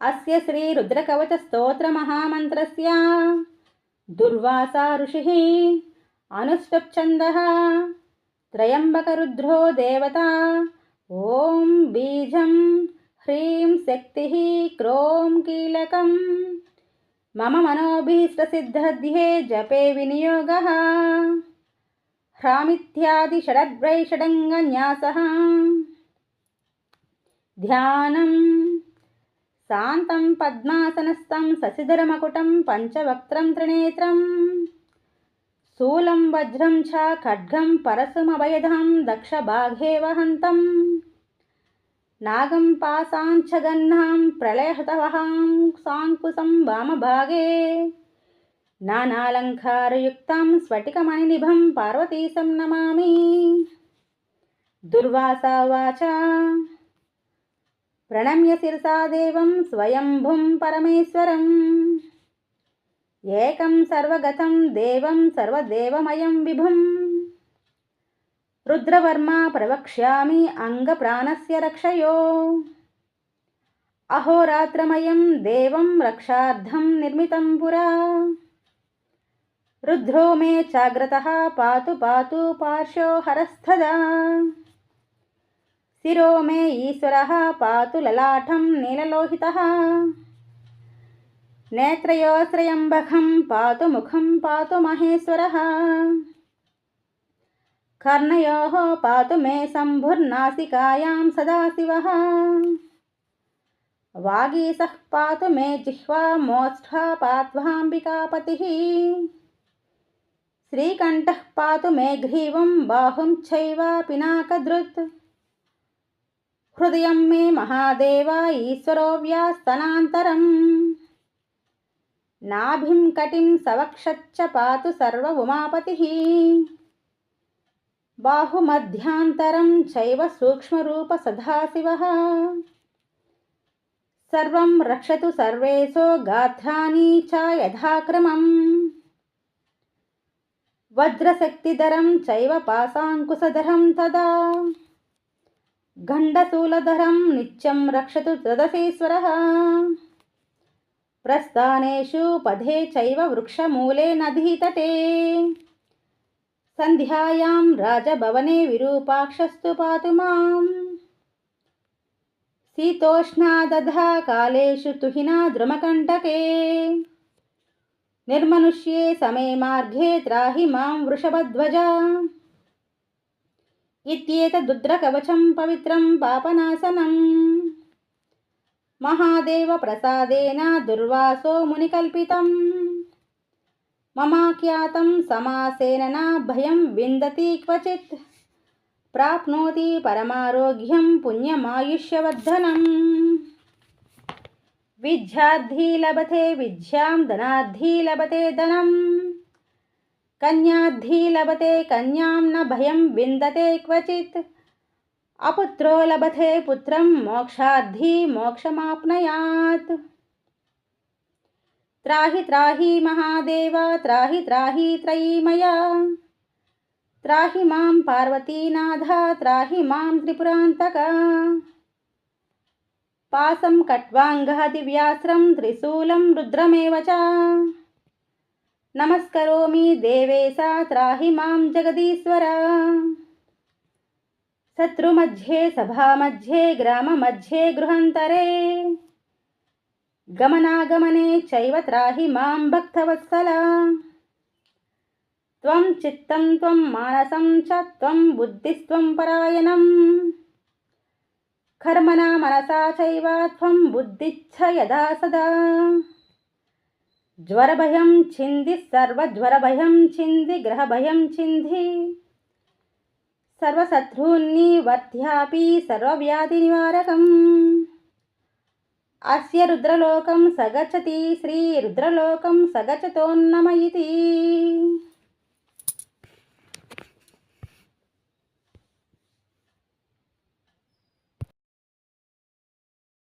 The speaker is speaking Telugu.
అస్య శ్రీ రుద్రకవచ స్తోత్ర మహామంత్రస్య దుర్వాసా ఋషి అనుష్టఛంద త్రయంబకరుద్రో దేవత ఓం బీజం హ్రీం శక్తి క్రోం కీలకం మమ మనోభీష్టసిద్ధధ్యే జపే వినియోగ హ్రామిత్యాది షడద్వై షడంగన్యాస ధ్యానం శాంతం పద్మాసనస్థం శశిధరమకుటం పంచవక్త్రం త్రినేత్రం. శూలం వజ్రం చ ఖడ్గం పరశుమభయధం దక్షబాఘే వహంతం నాగం పాసాంఛగన్నాం ప్రళయహతవహాం సాంకుశం వామభాగే. నానాలంకారయుక్తం స్ఫటికమణినిభం పార్వతీశం నమామి. దుర్వాసావాచ ప్రణమ్య శిరసాదేవం స్వయంభుం పరమేశ్వరం. ఏకం సర్వగతం దేవం సర్వదేవమయం విభుం. రుద్రవర్మ ప్రవక్ష్యామి అంగప్రాణస్య రక్షయో. అహోరాత్రమయం దేవం రక్షార్థం నిర్మితం పురా. రుద్రో మే జాగ్రత పాతు పాతు పార్శ్వో హరస్తదా हरस्थदा शिरो मे ईश्वरः पातु ललाटं नीललोहितः नेत्रयोश्रयम्बखं पातु मुखं पातु महेश्वरः कर्णयोः पातु मे शम्भुर्नासिकायां सदाशिवः वागीसः पातु मे जिह्वा मोष्ठा पात्वाम्बिकापतिः श्रीकण्ठः पातु मे ग्रीवं बाहुं चैव హృదయం మే మహాదేవ ఈశ్వరో వ్యాస్తనాంతరం నాభిం కటిం సవక్షచ్చ పాతు సర్వ ఉమాపతి బాహుమధ్యాంతరం చైవ సూక్ష్మరూప సదాశివ. సర్వం రక్షతు సర్వేశో గాత్రాని చ యథాక్రమం. వజ్రశక్తిధరం చైవ పాశాంకుశధరం తదా. గండశూలధరం నిత్యం రక్షతు దదశీశ్వరः ప్రస్థానేషు పదే చైవ వృక్షమూలే నదీతటే సంధ్యాయాం రాజభవనే విరూపాక్షస్తు పాతు మాం. శీతోష్ణాదధా కాలేషు తుహినా ద్రుమకంటకే. నిర్మనుష్యే సమే మార్గే త్రాహి మాం వృషభధ్వజ. ఇత్యేతదుద్రకవచం పవిత్రం పాపనాశనం మహాదేవ ప్రసాదేన దుర్వాసో మునికల్పితం మమాఖ్యాతం సమాసేన భయం విందతి క్వచిత్ ప్రాప్నోతి పరమారోగ్యం పుణ్యమాయుష్యవర్ధనం విద్యార్థి లభతే విద్యాం ధనార్థి లభతే ధనం कन्याद्धि लभते कन्यां न भयं विन्दते क्वचित्। अपुत्रो लभते पुत्रं, मोक्षाद्धि मोक्षमाप्नुयात्। त्राहि त्राहि महादेव, त्राहि त्राहि त्रयीमया। त्राहि माँ पार्वतीनाथ माँ रुद्रमेव च। నమస్కరోమి దేవేశా త్రాహి మాం జగదీశ్వర. శత్రుమధ్యే సభామధ్యే గ్రామమధ్యే గృహంతరే. గమనాగమనే చైవ త్రాహి మాం భక్తవత్సల. త్వం చిత్తం త్వం మానసం చ త్వం బుద్ధిస్త్వం పరాయణం. కర్మనా మనసా చైవ త్వం బుద్ధిచ్ఛ యదా సదా. జ్వరభయం చింది సర్వజ్వరభయం చింది గ్రహభయం చింది. సర్వశత్రూన్ని వర్ధ్యాపి సర్వవ్యాధి నివారకం. అస్య రుద్రలోకం సగచ్చతి శ్రీ రుద్రలోకం సగచ్చతోన్నమ ఇది